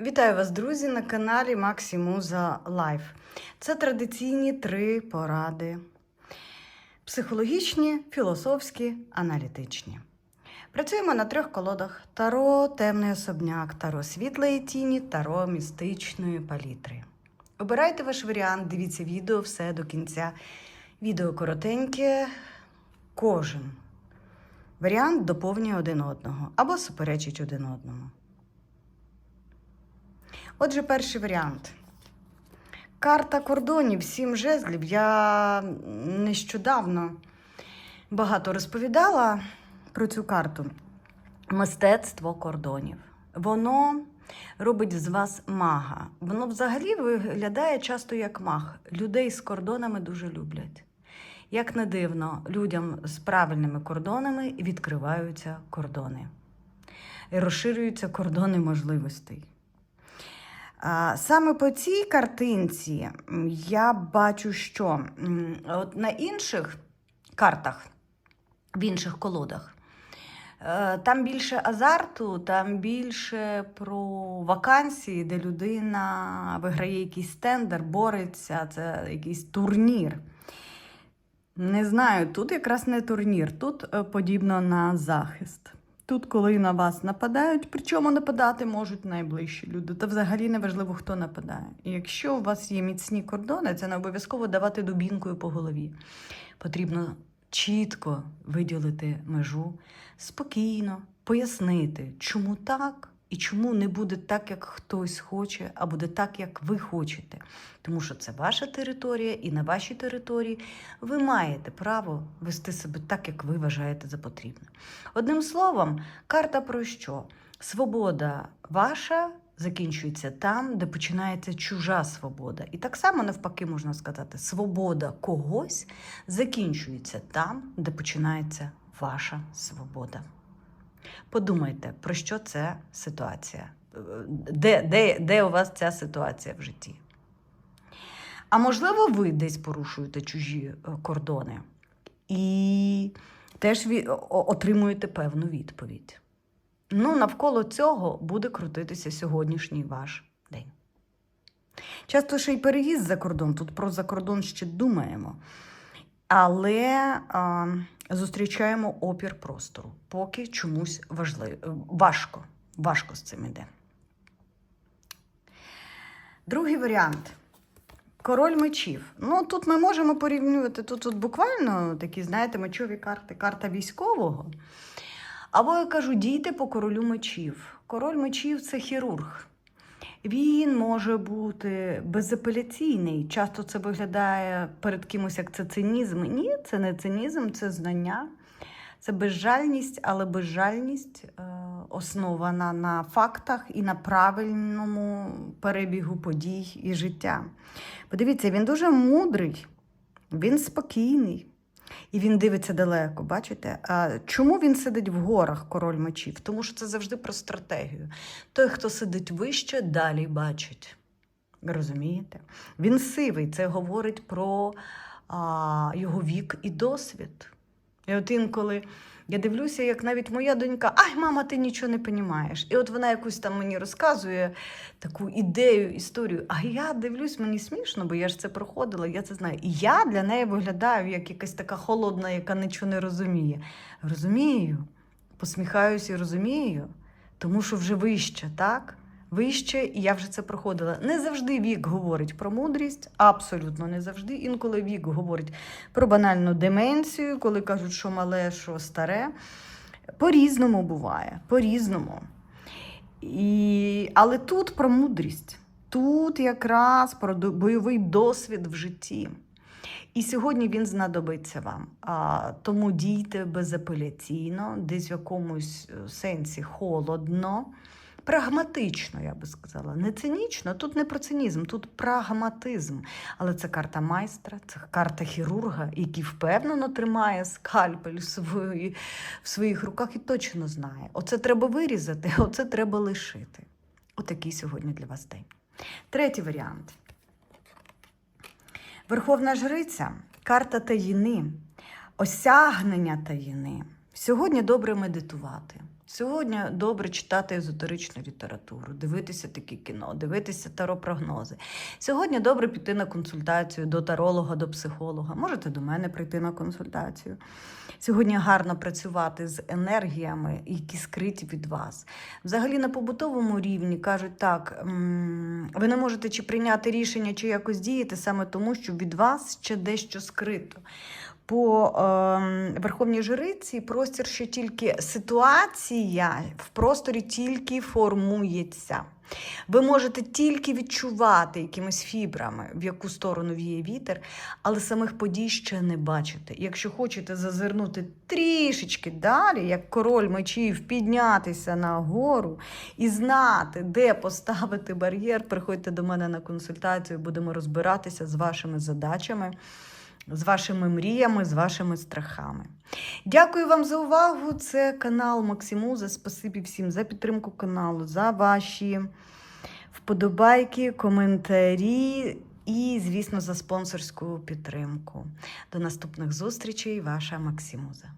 Вітаю вас, друзі, на каналі Максі Муза Лайф. Це традиційні три поради: психологічні, філософські, аналітичні. Працюємо на трьох колодах: таро, темний особняк, таро світлої тіні, таро містичної палітри. Обирайте ваш варіант, дивіться відео все до кінця. Відео коротеньке, кожен варіант доповнює один одного або суперечить один одному. Отже, перший варіант. Карта кордонів, сім жезлів. Я нещодавно багато розповідала про цю карту. Мистецтво кордонів. Воно робить з вас мага. Воно взагалі виглядає часто як маг. Людей з кордонами дуже люблять. Як не дивно, людям з правильними кордонами відкриваються кордони. Розширюються кордони можливостей. Саме по цій картинці я бачу, що от на інших картах, в інших колодах, е, там більше азарту, там більше про вакансії, де людина виграє якийсь тендер, бореться, це якийсь турнір. Не знаю, тут якраз не турнір, тут е, подібно на захист. Тут, коли на вас нападають, причому нападати можуть найближчі люди, та взагалі не важливо, хто нападає. І якщо у вас є міцні кордони, це не обов'язково давати дубінкою по голові. Потрібно чітко виділити межу, спокійно пояснити, чому так і чому не буде так, як хтось хоче, а буде так, як ви хочете. Тому що це ваша територія, і на вашій території ви маєте право вести себе так, як ви вважаєте за потрібне. Одним словом, карта про що? Свобода ваша закінчується там, де починається чужа свобода. І так само, навпаки, можна сказати, свобода когось закінчується там, де починається ваша свобода. Подумайте, про що це ситуація? Де, де, де у вас ця ситуація в житті? А можливо, ви десь порушуєте чужі е, кордони і теж отримуєте певну відповідь. Ну, навколо цього буде крутитися сьогоднішній ваш день. Часто ще й переїзд за кордон, тут про закордон ще думаємо. Але а, зустрічаємо опір простору, поки чомусь важливо, важко, важко з цим іде. Другий варіант. Король мечів. Ну, тут ми можемо порівнювати тут, тут буквально такі, знаєте, мечові карти, карта військового. Або я кажу, дійте по королю мечів. Король мечів це хірург. Він може бути безапеляційний. Часто це виглядає перед кимось як це цинізм. Ні, це не цинізм, це знання, це безжальність, але безжальність е, основана на фактах і на правильному перебігу подій і життя. Подивіться, він дуже мудрий, він спокійний. І він дивиться далеко, бачите? А чому він сидить в горах, король мечів? Тому що це завжди про стратегію. Той, хто сидить вище, далі бачить. Розумієте? Він сивий, це говорить про а, його вік і досвід. І от інколи я дивлюся, як навіть моя донька, ай, мама, ти нічого не розумієш. І от вона якусь там мені розказує таку ідею, історію. А я дивлюсь, мені смішно, бо я ж це проходила, я це знаю. І я для неї виглядаю як якась така холодна, яка нічого не розуміє. Розумію, посміхаюся і розумію, тому що вже вище, так? Вище, і я вже це проходила. Не завжди вік говорить про мудрість, абсолютно не завжди. Інколи вік говорить про банальну деменцію, коли кажуть, що мале, що старе. По-різному буває, по-різному. І... Але тут про мудрість, тут якраз про бойовий досвід в житті. І сьогодні він знадобиться вам. А, тому дійте безапеляційно, десь в якомусь е, сенсі холодно, прагматично, я би сказала. Не цинічно, тут не про цинізм, тут прагматизм. Але це карта майстра, це карта хірурга, який впевнено тримає скальпель в, свої, в своїх руках і точно знає. Оце треба вирізати, оце треба лишити. Отакий сьогодні для вас день. Третій варіант. Верховна жриця, карта таїни, осягнення таїни. Сьогодні добре медитувати. Сьогодні добре читати езотеричну літературу, дивитися такі кіно, дивитися таропрогнози. Сьогодні добре піти на консультацію до таролога, до психолога. Можете до мене прийти на консультацію. Сьогодні гарно працювати з енергіями, які скриті від вас. Взагалі на побутовому рівні кажуть так: ви не можете чи прийняти рішення, чи якось діяти саме тому, що від вас ще дещо скрито. По е, Верховній Жриці простір ще тільки ситуація в просторі тільки формується. Ви можете тільки відчувати якимись фібрами, в яку сторону віє вітер, але самих подій ще не бачите. Якщо хочете зазирнути трішечки далі, як король мечів, піднятися на гору і знати, де поставити бар'єр, приходьте до мене на консультацію, будемо розбиратися з вашими задачами з вашими мріями, з вашими страхами. Дякую вам за увагу. Це канал Максимуза. Спасибі всім за підтримку каналу, за ваші вподобайки, коментарі і, звісно, за спонсорську підтримку. До наступних зустрічей, ваша Максимуза.